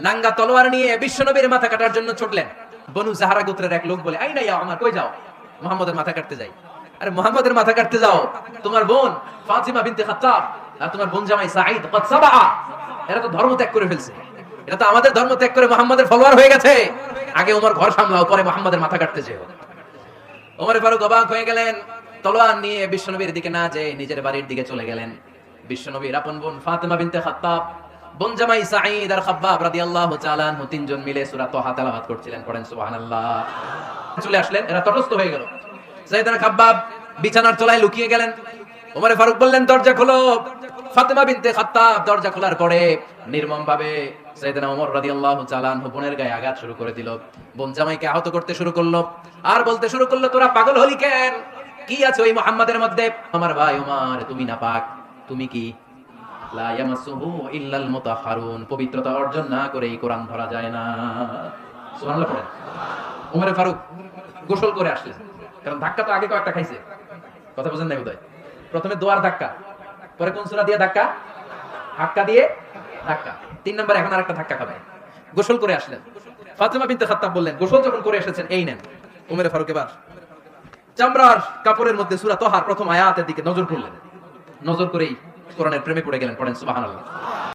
নাঙ্গা তলোয়ার নিয়ে বিশ্বনবীর মাথা কাটার জন্য ছুটলেন। বনু জাহারা গোত্রের এক লোক বলে, আই না ইয়া আমার কই যাও? মোহাম্মদের মাথা কাটতে যাই। আরে, মোহাম্মদের মাথা কাটতে যাও? তোমার বোন ফাতিমা বিনতে খাত্তাব আর তোমার বোন জামাই সাঈদ কদ সাবা এরা তো ধর্ম ত্যাগ করে ফেলছে। এটা তো আমাদের ধর্ম ত্যাগ করে মোহাম্মদের ফলোয়ার হয়ে গেছে। আগে ওমর ঘর সামলাও, পরে মোহাম্মদের মাথা কাটতে যেও। ওমর ফারুক অবাক হয়ে গেলেন, তলোয়ার নিয়ে বিশ্বনবীর দিকে না যেয়ে নিজের বাড়ির দিকে চলে গেলেন। বিশ্বনবীর আপন বোন ফাতেমা বিনতে খাত্তাব বোন জামাই সাঈদ আর খাব্বাব রাদিয়াল্লাহু তাআলা আনহু তিনজন মিলে সূরা তাহা তেলাওয়াত করছিলেন, পড়েন সুবহানাল্লাহ। চলে আসলেন, এরা তটস্থ হয়ে গেল। সাইয়েদনা খাব্বাব বিছানার তলায় লুকিয়ে গেলেন। ওমর ফারুক বললেন, দরজা খোলো। ফাতেমা বিনতে খাত্তাব দরজা খোলার পরে নির্মম ভাবে সাইয়েদনা ওমর রাদিয়াল্লাহু তাআলা আনহু বোনের গায়ে আঘাত শুরু করে দিল। বোন জামাইকে আহত করতে শুরু করল। আর বলতে শুরু করল, তোরা পাগল হলি কেন? কি আছে ওই মুহাম্মাদের মধ্যে? আমার ভাই ওমর, তুমি না পাক তুমি কি পবিত্রতা অর্জন না করে এই কোরআন ধরা যায় না। ওমর ফারুক গোসল করে আসলেন, কারণ ধাক্কা তো আগে কয়েকটা খাইছে। কথা বুঝেন নাই বোধহয়? প্রথমে দোয়ার ধাক্কা, পরে কোন দিয়ে ধাক্কা? ধাক্কা দিয়ে ধাক্কা। তিন নম্বর, এখন আরেকটা ধাক্কা খাবে গোসল করে আসলেন। ফাতেমা বিনতে খাত্তাব বললেন, গোসল যখন করে এসেছেন, এই নেন। উমরে ফারুক এবার চামড়ার কাপড়ের মধ্যে সূরা তহার প্রথম আয়াতের দিকে নজর করলেন নজর করেই কোরআনের প্রেমে পড়ে গেলেন পড়েন সুবহানাল্লাহ।